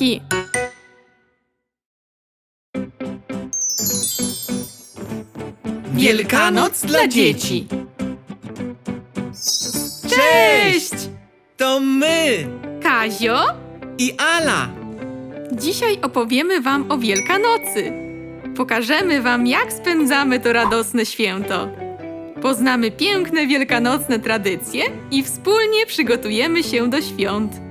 kotki! Wielkanoc dla dzieci. Cześć! To my Kazio, i Ala. dzisiaj opowiemy Wam o Wielkanocy. Pokażemy Wam, jak spędzamy to radosne święto. Poznamy piękne wielkanocne tradycje i wspólnie przygotujemy się do świąt.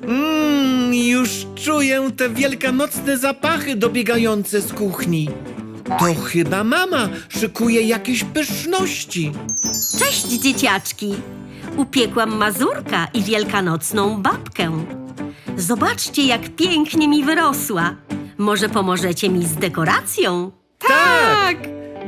Mmm, już czuję te wielkanocne zapachy dobiegające z kuchni. To chyba mama szykuje jakieś pyszności. Cześć dzieciaczki! Upiekłam mazurka i wielkanocną babkę. Zobaczcie, jak pięknie mi wyrosła. Może pomożecie mi z dekoracją? Tak!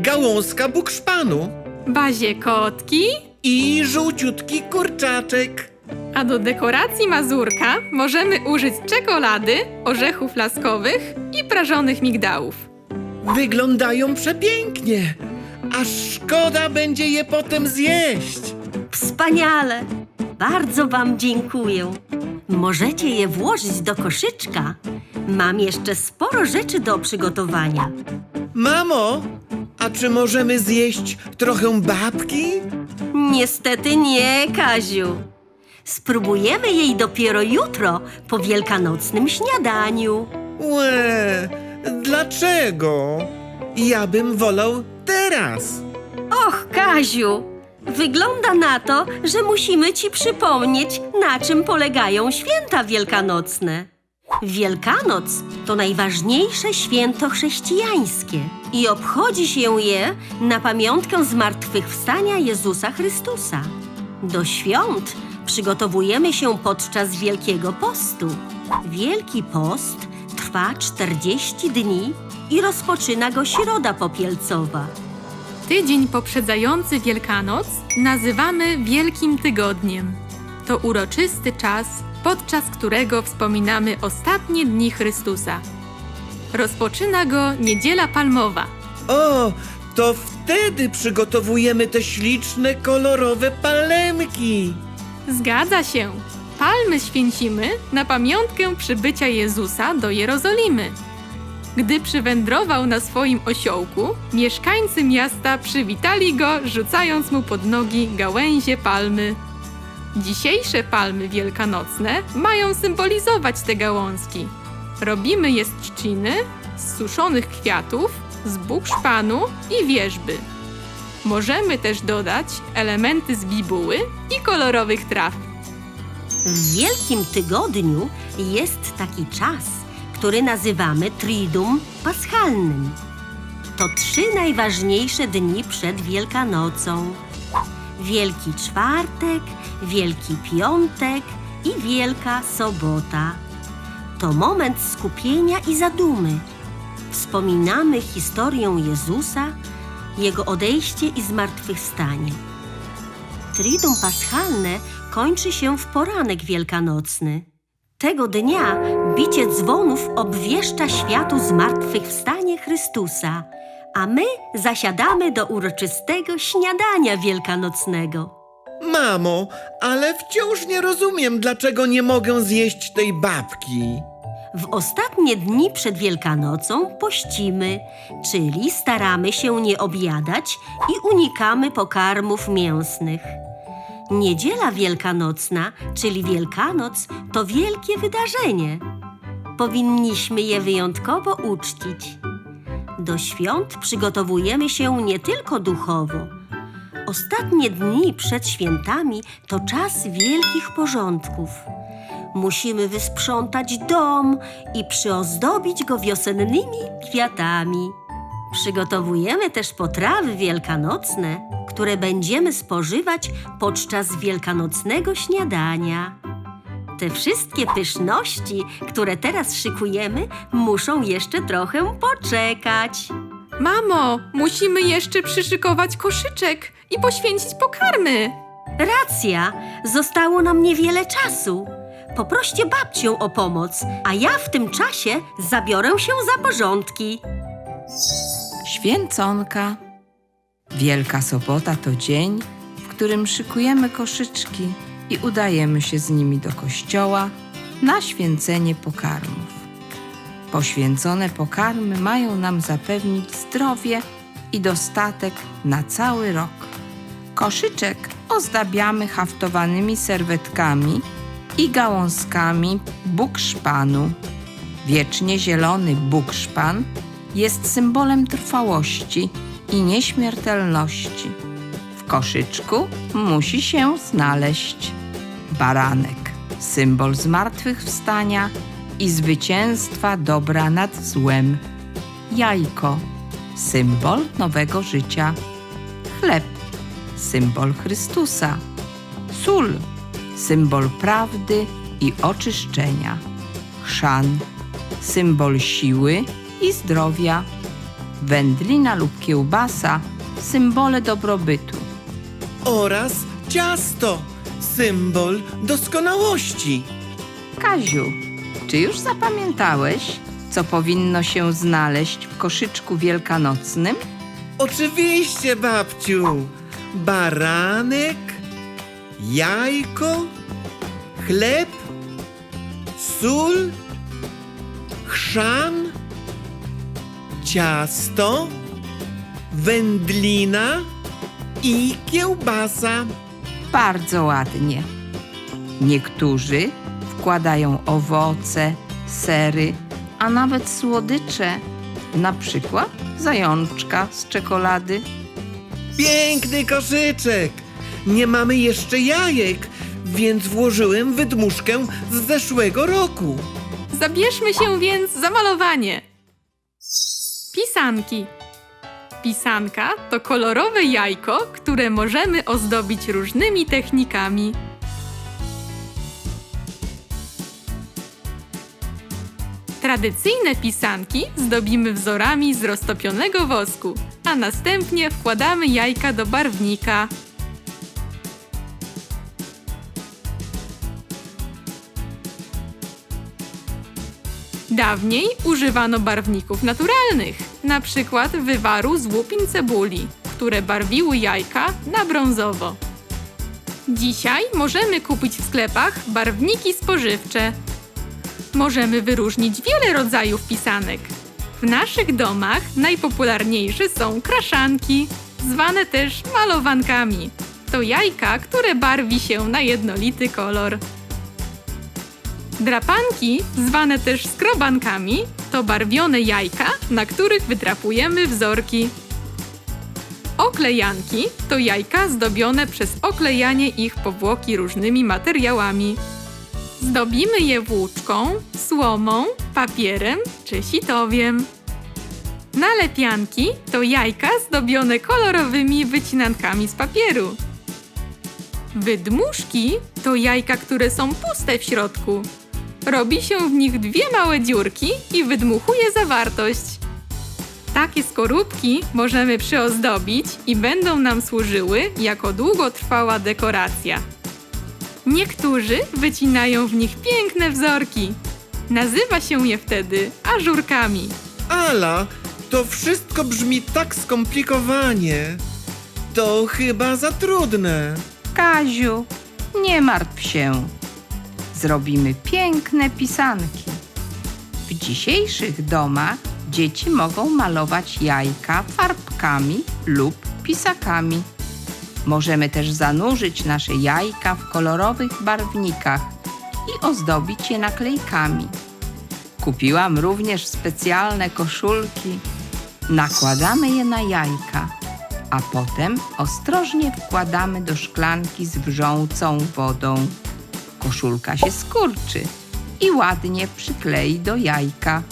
Gałązka bukszpanu Bazie kotki, i żółciutki kurczaczek. A do dekoracji mazurka możemy użyć czekolady, orzechów laskowych i prażonych migdałów. Wyglądają przepięknie. Aż szkoda będzie je potem zjeść. Wspaniale! Bardzo Wam dziękuję. Możecie je włożyć do koszyczka. Mam jeszcze sporo rzeczy do przygotowania. Mamo, a czy możemy zjeść trochę babki? Niestety nie, Kaziu. Spróbujemy jej dopiero jutro po wielkanocnym śniadaniu. Łe, dlaczego? Ja bym wolał teraz. Och, Kaziu, wygląda na to, że musimy ci przypomnieć, na czym polegają święta wielkanocne. Wielkanoc to najważniejsze święto chrześcijańskie i obchodzi się je na pamiątkę zmartwychwstania Jezusa Chrystusa. Do świąt przygotowujemy się podczas Wielkiego Postu. Wielki Post trwa 40 dni i rozpoczyna go Środa Popielcowa. Tydzień poprzedzający Wielkanoc nazywamy Wielkim Tygodniem. To uroczysty czas, podczas którego wspominamy ostatnie dni Chrystusa. Rozpoczyna go Niedziela Palmowa. O, to wtedy przygotowujemy te śliczne, kolorowe palemki. Zgadza się. Palmy święcimy na pamiątkę przybycia Jezusa do Jerozolimy. Gdy przywędrował na swoim osiołku, mieszkańcy miasta przywitali go, rzucając mu pod nogi gałęzie palmy. Dzisiejsze palmy wielkanocne mają symbolizować te gałązki. Robimy je z trzciny, z suszonych kwiatów, z bukszpanu i wierzby. Możemy też dodać elementy z bibuły i kolorowych traw. W Wielkim Tygodniu jest taki czas, który nazywamy Triduum Paschalnym. To trzy najważniejsze dni przed Wielkanocą. Wielki Czwartek, Wielki Piątek i Wielka Sobota. To moment skupienia i zadumy. Wspominamy historię Jezusa, Jego odejście i zmartwychwstanie. Triduum Paschalne kończy się w poranek wielkanocny. Tego dnia bicie dzwonów obwieszcza światu zmartwychwstanie Chrystusa, a my zasiadamy do uroczystego śniadania wielkanocnego. Mamo, ale wciąż nie rozumiem, dlaczego nie mogę zjeść tej babki. W ostatnie dni przed Wielkanocą pościmy, czyli staramy się nie objadać i unikamy pokarmów mięsnych. Niedziela Wielkanocna, czyli Wielkanoc, to wielkie wydarzenie. Powinniśmy je wyjątkowo uczcić. Do świąt przygotowujemy się nie tylko duchowo. Ostatnie dni przed świętami to czas wielkich porządków. Musimy wysprzątać dom i przyozdobić go wiosennymi kwiatami. Przygotowujemy też potrawy wielkanocne, które będziemy spożywać podczas wielkanocnego śniadania. Te wszystkie pyszności, które teraz szykujemy, muszą jeszcze trochę poczekać. Mamo, musimy jeszcze przyszykować koszyczek i poświęcić pokarmy. Racja, zostało nam niewiele czasu. Poproście babcię o pomoc, a ja w tym czasie zabiorę się za porządki. Święconka. Wielka Sobota to dzień, w którym szykujemy koszyczki i udajemy się z nimi do kościoła, na święcenie pokarmów. Poświęcone pokarmy mają nam zapewnić zdrowie i dostatek na cały rok. Koszyczek ozdabiamy haftowanymi serwetkami i gałązkami bukszpanu. Wiecznie zielony bukszpan jest symbolem trwałości i nieśmiertelności. W koszyczku musi się znaleźć baranek, symbol zmartwychwstania i zwycięstwa dobra nad złem, jajko, symbol nowego życia, chleb, symbol Chrystusa, sól, symbol prawdy i oczyszczenia, chrzan, symbol siły i zdrowia, wędlina lub kiełbasa, symbole dobrobytu. Oraz ciasto, symbol doskonałości. Kaziu, czy już zapamiętałeś, co powinno się znaleźć w koszyczku wielkanocnym? Oczywiście, babciu. Baranek, jajko, chleb, sól, chrzan, ciasto, wędlina i kiełbasa. Bardzo ładnie. Niektórzy wkładają owoce, sery, a nawet słodycze, na przykład zajączka z czekolady. Piękny koszyczek! Nie mamy jeszcze jajek, więc włożyłem wydmuszkę z zeszłego roku. Zabierzmy się więc za malowanie. Pisanki. Pisanka to kolorowe jajko, które możemy ozdobić różnymi technikami. Tradycyjne pisanki zdobimy wzorami z roztopionego wosku, a następnie wkładamy jajka do barwnika. Dawniej używano barwników naturalnych, na przykład wywaru z łupin cebuli, które barwiły jajka na brązowo. Dzisiaj możemy kupić w sklepach barwniki spożywcze. Możemy wyróżnić wiele rodzajów pisanek. W naszych domach najpopularniejsze są kraszanki, zwane też malowankami. To jajka, które barwi się na jednolity kolor. Drapanki, zwane też skrobankami, to barwione jajka, na których wydrapujemy wzorki. Oklejanki to jajka zdobione przez oklejanie ich powłoki różnymi materiałami. Zdobimy je włóczką, słomą, papierem czy sitowiem. Nalepianki to jajka zdobione kolorowymi wycinankami z papieru. Wydmuszki to jajka, które są puste w środku. Robi się w nich dwie małe dziurki i wydmuchuje zawartość. Takie skorupki możemy przyozdobić i będą nam służyły jako długotrwała dekoracja. Niektórzy wycinają w nich piękne wzorki. Nazywa się je wtedy ażurkami. Ala, to wszystko brzmi tak skomplikowanie. To chyba za trudne. Kaziu, nie martw się. Zrobimy piękne pisanki. W dzisiejszych domach dzieci mogą malować jajka farbkami lub pisakami. Możemy też zanurzyć nasze jajka w kolorowych barwnikach i ozdobić je naklejkami. Kupiłam również specjalne koszulki. Nakładamy je na jajka, a potem ostrożnie wkładamy do szklanki z wrzącą wodą. Koszulka się skurczy i ładnie przyklei do jajka.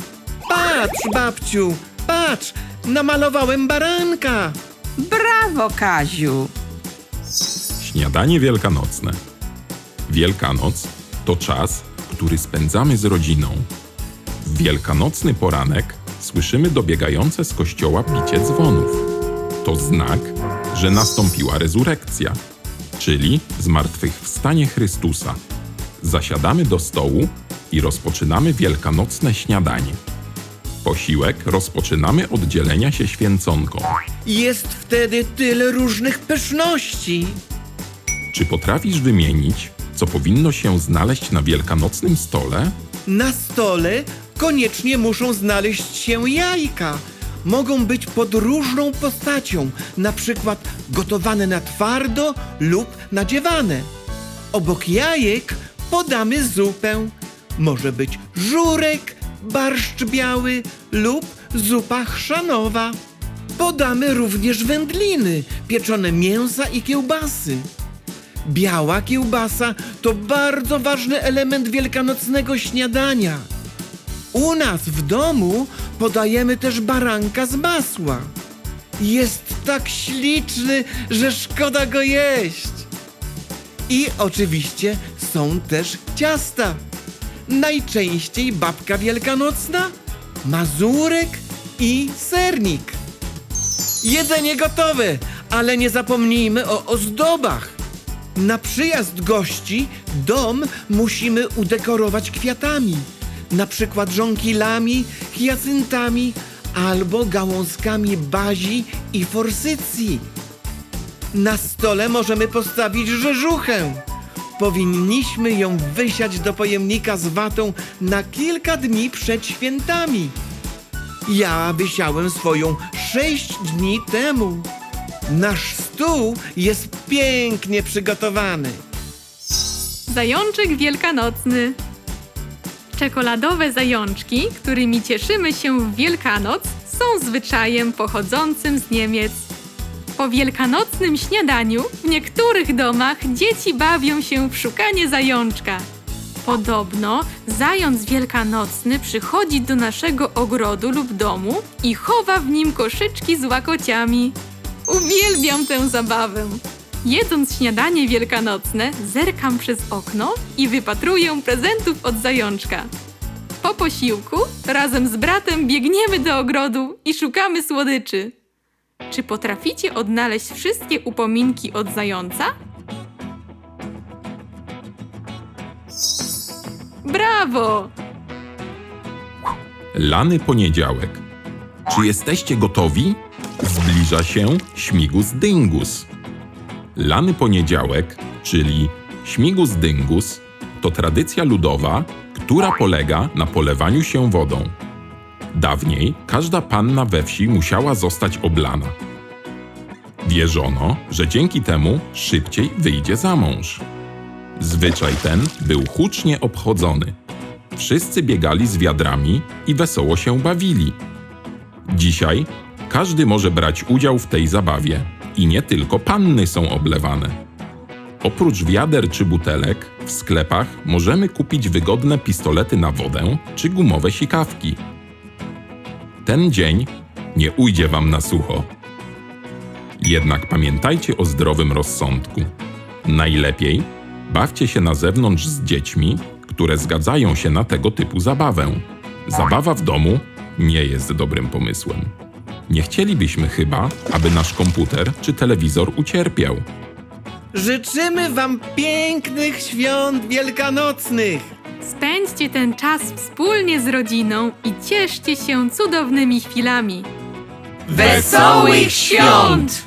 Patrz, babciu, patrz, namalowałem baranka. Brawo, Kaziu! Śniadanie wielkanocne. Wielkanoc to czas, który spędzamy z rodziną. W wielkanocny poranek słyszymy dobiegające z kościoła bicie dzwonów. To znak, że nastąpiła rezurekcja, czyli zmartwychwstanie Chrystusa. Zasiadamy do stołu i rozpoczynamy wielkanocne śniadanie. Posiłek rozpoczynamy od dzielenia się święconką. Jest wtedy tyle różnych pyszności. Czy potrafisz wymienić co powinno się znaleźć na wielkanocnym stole? Na stole koniecznie muszą znaleźć się jajka. Mogą być pod różną postacią, na przykład gotowane na twardo lub nadziewane. Obok jajek podamy zupę. Może być żurek, barszcz biały lub zupa chrzanowa. Podamy również wędliny, pieczone mięsa i kiełbasy. Biała kiełbasa to bardzo ważny element wielkanocnego śniadania. U nas w domu podajemy też baranka z masła. Jest tak śliczny, że szkoda go jeść. I oczywiście są też ciasta. Najczęściej babka wielkanocna, mazurek i sernik. Jedzenie gotowe, ale nie zapomnijmy o ozdobach. Na przyjazd gości dom musimy udekorować kwiatami, na przykład żonkilami, hiacyntami albo gałązkami bazii i forsycji. Na stole możemy postawić rzeżuchę. Powinniśmy ją wysiać do pojemnika z watą na kilka dni przed świętami. Ja wysiałem swoją sześć dni temu. Nasz stół jest pięknie przygotowany. Zajączek wielkanocny. Czekoladowe zajączki, którymi cieszymy się w Wielkanoc, są zwyczajem pochodzącym z Niemiec. Po wielkanocnym śniadaniu w niektórych domach dzieci bawią się w szukanie zajączka. Podobno zając wielkanocny przychodzi do naszego ogrodu lub domu i chowa w nim koszyczki z łakociami. Uwielbiam tę zabawę. Jedząc śniadanie wielkanocne, zerkam przez okno i wypatruję prezentów od zajączka. Po posiłku razem z bratem biegniemy do ogrodu i szukamy słodyczy. Czy potraficie odnaleźć wszystkie upominki od zająca? Brawo! Lany poniedziałek. Czy jesteście gotowi? Zbliża się śmigus dyngus. Lany poniedziałek, czyli śmigus dyngus, to tradycja ludowa, która polega na polewaniu się wodą. Dawniej każda panna we wsi musiała zostać oblana. Wierzono, że dzięki temu szybciej wyjdzie za mąż. Zwyczaj ten był hucznie obchodzony. Wszyscy biegali z wiadrami i wesoło się bawili. Dzisiaj każdy może brać udział w tej zabawie i nie tylko panny są oblewane. Oprócz wiader czy butelek, w sklepach możemy kupić wygodne pistolety na wodę czy gumowe sikawki. Ten dzień nie ujdzie wam na sucho. Jednak pamiętajcie o zdrowym rozsądku. Najlepiej bawcie się na zewnątrz z dziećmi, które zgadzają się na tego typu zabawę. Zabawa w domu nie jest dobrym pomysłem. Nie chcielibyśmy chyba, aby nasz komputer czy telewizor ucierpiał. Życzymy Wam pięknych świąt wielkanocnych! Spędźcie ten czas wspólnie z rodziną i cieszcie się cudownymi chwilami. Wesołych świąt!